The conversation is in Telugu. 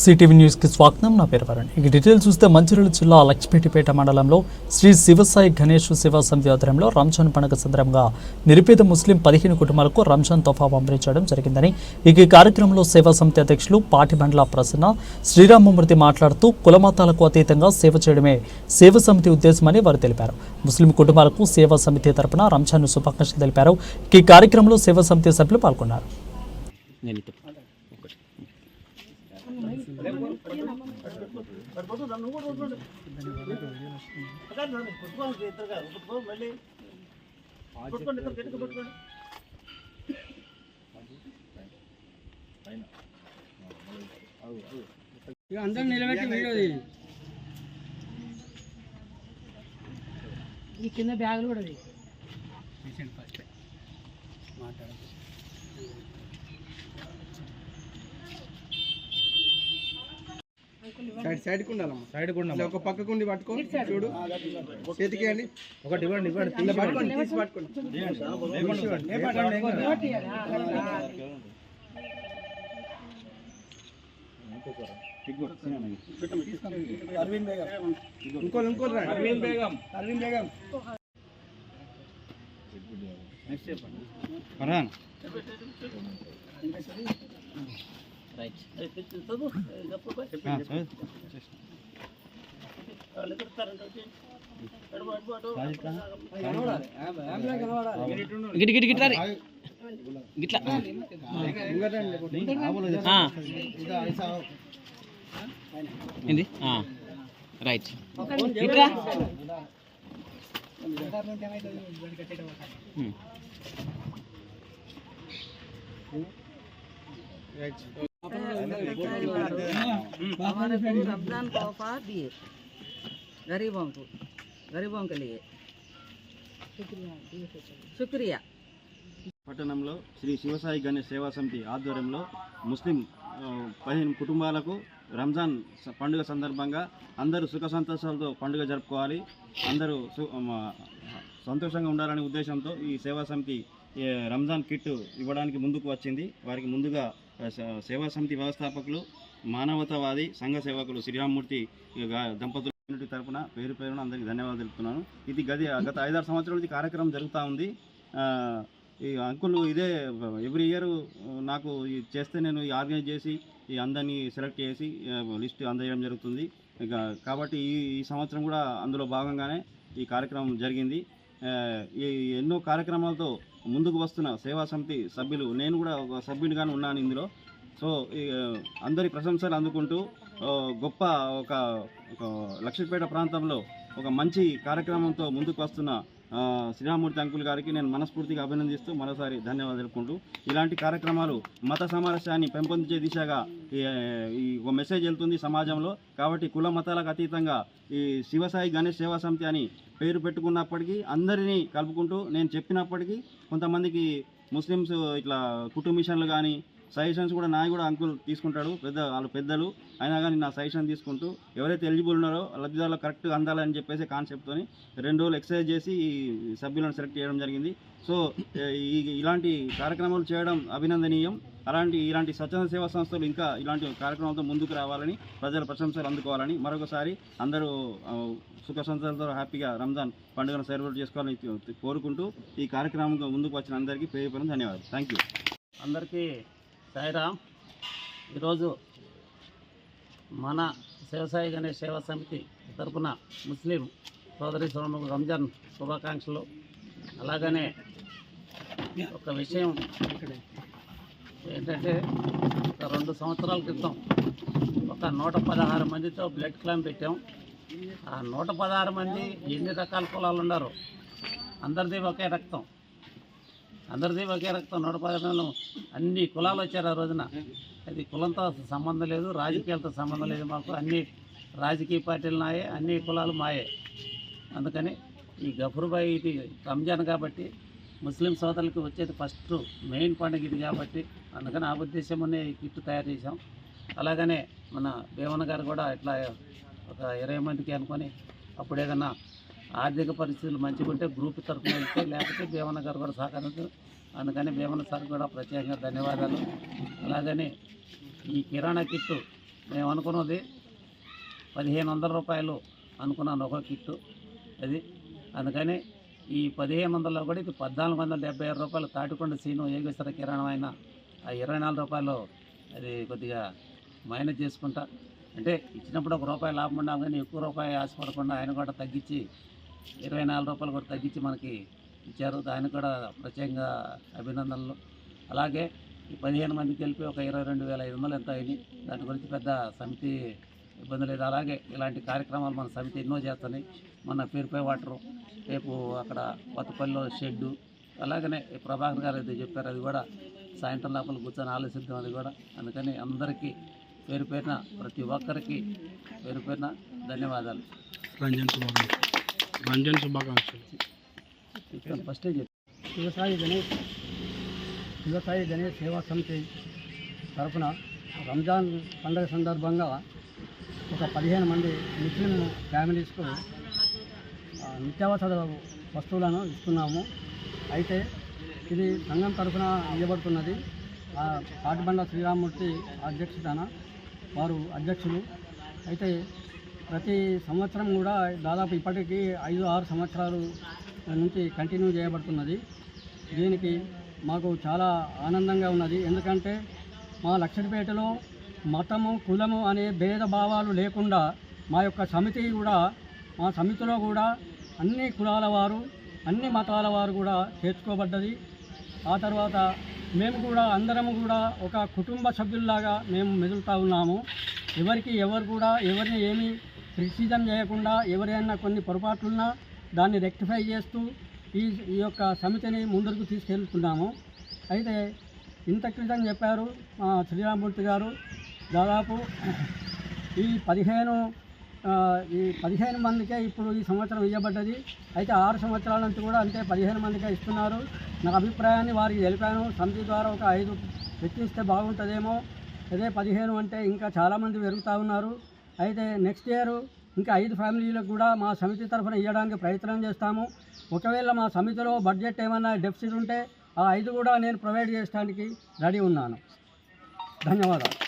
సిటీవీ న్యూస్కి స్వాగతం. నా పేరు వరుణ్. ఇక డీటెయిల్ చూస్తే మంచిర్యాల జిల్లా లక్ష్మీపేట మండలంలో శ్రీ శివసాయి గణేష్ శివ సమితి ఆధ్వర్యంలో రంజాన్ పండుగ సందర్భంగా నిరుపేద ముస్లిం పదిహేను కుటుంబాలకు రంజాన్ తోఫా పంపిణీ చేయడం జరిగిందని ఇక ఈ కార్యక్రమంలో సేవా సమితి అధ్యక్షులు పాటిబండ్ల ప్రసన్న శ్రీరామమూర్తి మాట్లాడుతూ కులమతాలకు అతీతంగా సేవ చేయడమే సేవ సమితి ఉద్దేశమని వారు తెలిపారు. ముస్లిం కుటుంబాలకు సేవా సమితి తరపున రంజాన్ శుభాకాంక్షలు తెలిపారు. ఈ కార్యక్రమంలో సేవా సమితి సభ్యులు పాల్గొన్నారు నేను ఇటు ఒకటి ఇక అందరం నిలబెట్టి వీడియో. ఈ కింద బ్యాగులు కూడా తీ. సైడ్ సైడ్ ఉండాలమ్మా. సైడ్ ఉండాలి ఒక పక్కకు ఉండి పట్టుకో. చూడు. చేతికి అండి ఒకటి ఇవ్వండి. ఇవ్వండి తీసి పట్టుకోండి తీసి పట్టుకోండి. ఇంకోళ్ళు ఇంకోళ్ళు రండి. అరవింద్ బేగం. అరవింద్ బేగం. గిట్ గిట్ గిట్ రా గిట్లా ఏంది రైట్ ఇట్రా రైట్ हमारे को रमजान का ऑफर दिए गरीबों को गरीबों के लिए शुक्रिया పట్టణంలో శ్రీ శివసాయి గణేష్ సేవా సమితి ఆధ్వర్యంలో ముస్లిం ఆ, పదిహేను కుటుంబాలకు రంజాన్ స- పండుగ సందర్భంగా అందరూ సుఖ సంతోషాలతో పండుగ జరుపుకోవాలి అందరూ సు- మా, సంతోషంగా ఉండాలనే ఉద్దేశంతో ఈ సేవా సమితి ఏ, రంజాన్ కిట్ ఇవ్వడానికి ముందుకు వచ్చింది వారికి ముందుగా ఆ, స- సేవా సమితి వ్యవస్థాపకులు మానవతావాది సంఘ సేవకులు శ్రీరామ్మూర్తి దంపతులు తరపున పేరు పేరున అందరికీ ధన్యవాదాలు తెలుపుతున్నాను. ఇది గది గత ఐదారు సంవత్సరాల నుంచి కార్యక్రమం జరుగుతూ ఉంది. ఈ అంకుల్ ఇదే ఎవ్రీ ఇయర్ నాకు చేస్తే నేను ఈ ఆర్గనైజ్ చేసి ఈ అందరినీ సెలెక్ట్ చేసి లిస్ట్ అందజేయడం జరుగుతుంది. కాబట్టి ఈ ఈ సంవత్సరం కూడా అందులో భాగంగానే ఈ కార్యక్రమం జరిగింది. ఈ ఎన్నో కార్యక్రమాలతో ముందుకు వస్తున్న సేవా సమితి సభ్యులు నేను కూడా ఒక సభ్యునిగానే ఉన్నాను ఇందులో. సో ఈ, అందరి ప్రశంసలు అందుకుంటూ గొప్ప ఒక ఒక లక్ష్మీపేట ప్రాంతంలో ఒక మంచి కార్యక్రమంతో ముందుకు వస్తున్న శ్రీరామూర్తి అంకుల్ గారికి నేను మనస్ఫూర్తిగా అభినందిస్తూ మరోసారి ధన్యవాదాలు తెలుపుకుంటూ ఇలాంటి కార్యక్రమాలు మత సామరస్యాన్ని పెంపొందించే దిశగా ఈ ఈ ఒక మెసేజ్ వెళ్తుంది సమాజంలో. కాబట్టి కుల మతాలకు అతీతంగా ఈ శివసాయి గణేష్ సేవా సమితి అని పేరు పెట్టుకున్నప్పటికీ అందరినీ కలుపుకుంటూ నేను చెప్పినప్పటికీ కొంతమందికి ముస్లిమ్స్ ఇట్లా కుటుంబిషన్లు కానీ సజెషన్స్ కూడా నాయి కూడా అంకుల్ తీసుకుంటాడు పెద్ద వాళ్ళు పెద్దలు. అయినా కానీ నా సజెషన్ తీసుకుంటూ ఎవరైతే ఎలిజిబుల్ ఉన్నారో లబ్ధిదారులు కరెక్ట్గా అందాలని చెప్పేసి కాన్సెప్ట్తో రెండు రోజులు ఎక్సర్సైజ్ చేసి సభ్యులను సెలెక్ట్ చేయడం జరిగింది. సో ఈ ఇలాంటి కార్యక్రమాలు చేయడం అభినందనీయం. అలాంటి ఇలాంటి స్వచ్ఛంద సేవా సంస్థలు ఇంకా ఇలాంటి కార్యక్రమాలతో ముందుకు రావాలని ప్రజల ప్రశంసలు అందుకోవాలని మరొకసారి అందరూ సుఖ సంతోషాలతో హ్యాపీగా రంజాన్ పండుగను సెలబ్రేట్ చేసుకోవాలని కోరుకుంటూ ఈ కార్యక్రమం ముందుకు వచ్చిన అందరికీ పేరు పేరు ధన్యవాదాలు. థ్యాంక్ యూ అందరికీ సాయిరామ్ ఈరోజు మన వ్యవసాయ గణేష్ సేవా సమితి తరపున ముస్లిం సోదరి సోదరులకు రంజాన్ శుభాకాంక్షలు. అలాగనే ఒక విషయం ఏంటంటే ఒక రెండు సంవత్సరాల క్రితం ఒక నూట పదహారు మందితో బ్లడ్ క్లాంప్ పెట్టాం. ఆ నూట పదహారు మంది ఎన్ని రకాల కులాలు ఉన్నారు అందరిది ఒకే రక్తం. అందరిది ఒకే రక్తం నూట అన్ని కులాలు వచ్చారు ఆ రోజున. అది కులంతో సంబంధం లేదు రాజకీయాలతో సంబంధం లేదు మాకు. అన్ని రాజకీయ పార్టీలు నాయే అన్ని కులాలు మాయే. అందుకని ఈ గఫరుబాయి ఇది రంజాన్ కాబట్టి ముస్లిం సోదరులకు వచ్చేది ఫస్ట్ మెయిన్ పండుగ ఇది కాబట్టి అందుకని ఆ ఉద్దేశంలోనే ఈ కిట్ తయారు చేసాం అలాగనే మన భీమన్న గారు కూడా ఇట్లా ఒక ఇరవై మందికి అనుకొని అప్పుడు ఏదన్నా ఆర్థిక పరిస్థితులు మంచిగా ఉంటే గ్రూప్ తరఫున వెళ్తే లేకపోతే భీమన్న గారు కూడా సహకరించారు. అందుకని భీమన్న సార్ కూడా ప్రత్యేకంగా ధన్యవాదాలు. అలాగని ఈ కిరాణా కిట్టు మేము అనుకున్నది పదిహేను వందల రూపాయలు అనుకున్నాను ఒక కిట్టు అది. అందుకని ఈ పదిహేను వందల్లో కూడా ఇది పద్నాలుగు వందల డెబ్బై ఆరు రూపాయలు తాటికొండ సీను ఏగేశ్వర కిరాణం అయిన ఆ ఇరవై నాలుగు రూపాయలు అది కొద్దిగా మైనస్ చేసుకుంటా. అంటే ఇచ్చినప్పుడు ఒక రూపాయి లాభం ఉండాలి కానీ ఎక్కువ రూపాయి ఆశపడకుండా ఆయన కూడా తగ్గించి ఇరవై నాలుగు రూపాయలు కూడా తగ్గించి మనకి ఇచ్చారు. దానికి కూడా ప్రత్యేకంగా అభినందనలు. అలాగే ఈ పదిహేను మంది కలిపి ఒక ఇరవై రెండు వేల ఐదు వందలు ఎంత అయింది దాని గురించి పెద్ద సమితి ఇబ్బంది లేదు. అలాగే ఇలాంటి కార్యక్రమాలు మన సమితి ఎన్నో చేస్తున్నాయి మన ప్యూరిఫై వాటరు రేపు అక్కడ కొత్తపల్లిలో షెడ్డు అలాగనే ప్రభాకర్ గారు అయితే చెప్పారు అది కూడా సాయంత్రం లోపల కూర్చొని ఆలోచిద్దాం అది కూడా. అందుకని అందరికీ పేరు పేరున ప్రతి ఒక్కరికి పేరు పేరున ధన్యవాదాలు. రంజన్ శుభాకాంక్షలు. రంజన్ శుభాకాంక్షలు. చెప్తాను ఫస్టే చెప్పి శివసాయి గణేష్ శివసాయి గణేష్ సేవా సమితి తరఫున రంజాన్ పండుగ సందర్భంగా ఒక పదిహేను మంది ముస్లిం ఫ్యామిలీస్కు నిత్యావసర వస్తువులను ఇస్తున్నాము. అయితే ఇది సంఘం తరఫున ఇవ్వబడుతున్నది ఆ, పాటిబండ శ్రీరామూర్తి అధ్యక్షతన వారు అధ్యక్షులు. అయితే ప్రతి సంవత్సరం కూడా దాదాపు ఇప్పటికీ ఐదు ఆరు సంవత్సరాలు నుంచి కంటిన్యూ చేయబడుతున్నది. దీనికి మాకు చాలా ఆనందంగా ఉన్నది. ఎందుకంటే మా లక్షడిపేటలో మతము కులము అనే భేదభావాలు లేకుండా మా యొక్క సమితి కూడా మా సమితిలో కూడా అన్ని కులాల వారు అన్ని మతాల వారు కూడా చేర్చుకోబడ్డది. ఆ తర్వాత మేము కూడా అందరము కూడా ఒక కుటుంబ సభ్యుల్లాగా మేము మెదులుతూ ఉన్నాము. ఎవరికి ఎవరు కూడా ఎవరిని ఏమీ క్రిటిసిజం చేయకుండా ఎవరైనా కొన్ని పొరపాట్లున్నా దాన్ని రెక్టిఫై చేస్తూ ఈ ఈ యొక్క సమితిని ముందుకు తీసుకెళ్తున్నాము. అయితే ఇంత క్రితం చెప్పారు మా శ్రీరామూర్తి గారు. దాదాపు ఈ పదిహేను ఈ పదిహేను మందికే ఇప్పుడు ఈ సంవత్సరం ఇవ్వబడ్డది అయితే ఆరు సంవత్సరాల నుంచి కూడా అంతే పదిహేను మందికే ఇస్తున్నారు. నా అభిప్రాయాన్ని వారికి తెలిపాను. సమితి ద్వారా ఒక ఐదు ఎక్కిస్తే బాగుంటుందేమో. అదే పదిహేను అంటే ఇంకా చాలామంది పెరుగుతూ ఉన్నారు. అయితే నెక్స్ట్ ఇయర్ ఇంకా ఐదు ఫ్యామిలీలకు కూడా మా సమితి తరఫున ఇవ్వడానికి ప్రయత్నం చేస్తాము. ఒకవేళ మా సమితిలో బడ్జెట్ ఏమైనా డెఫిసిట్ ఉంటే ఆ ఐదు కూడా నేను ప్రొవైడ్ చేయడానికి రెడీ ఉన్నాను. ధన్యవాదాలు.